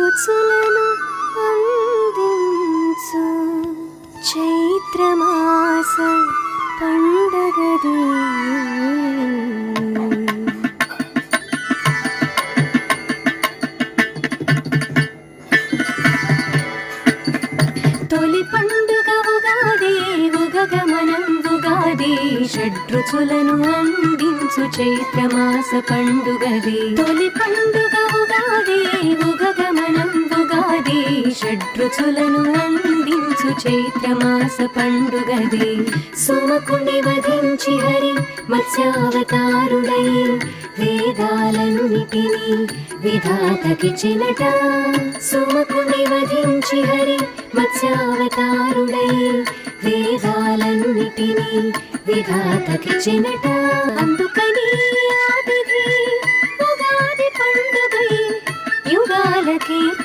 రుచులను అందించు. చైత్రమాస పండగది. తొలి పండుగ ఉగాది ఉగగమనం ఉగాది. షడ్రుచులను అందించు చైత్రమాస పండుగది. తొలి పండుగ ఉగాది షడ్రుచులను అందించు చైత్రమాస పండుగది. సుమకుని వధించి హరి మత్స్యావతారుడై. వేదాలన్నిటినీ విధాతకి చినట సుమకుని వధించి హరి మత్స్యావతారుడై. వేదాలన్నిటినీ విధాతకి చినట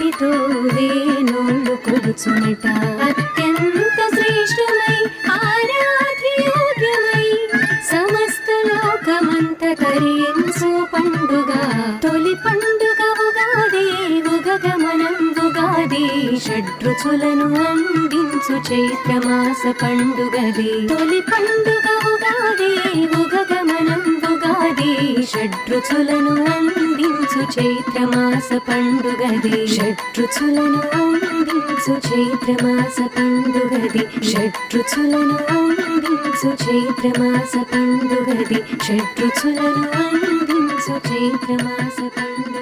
కీర్తితో వేణోళ్ళు కొలుచునట అత్యంత శ్రేష్ఠమై ఆరాధ్యోగ్యమై సమస్త లోకమంత తరించు పండుగ. తొలి పండుగ ఉగాది ఉగగమనం ఉగాది షడ్రుచులను అందించు చైత్రమాస పండుగది. తొలి పండుగ ఉగాది ఉగగమనం ఉగాది షడ్రుచులను అందించు చైత్రమాస పండుగది. షట్రుచులను ఆనందించు చైత్రమాస పండుగది. షట్రుచులను ఆనందించు చైత్రమాస పండుగది. షట్రుచులను ఆనందించు చైత్రమాస పండుగ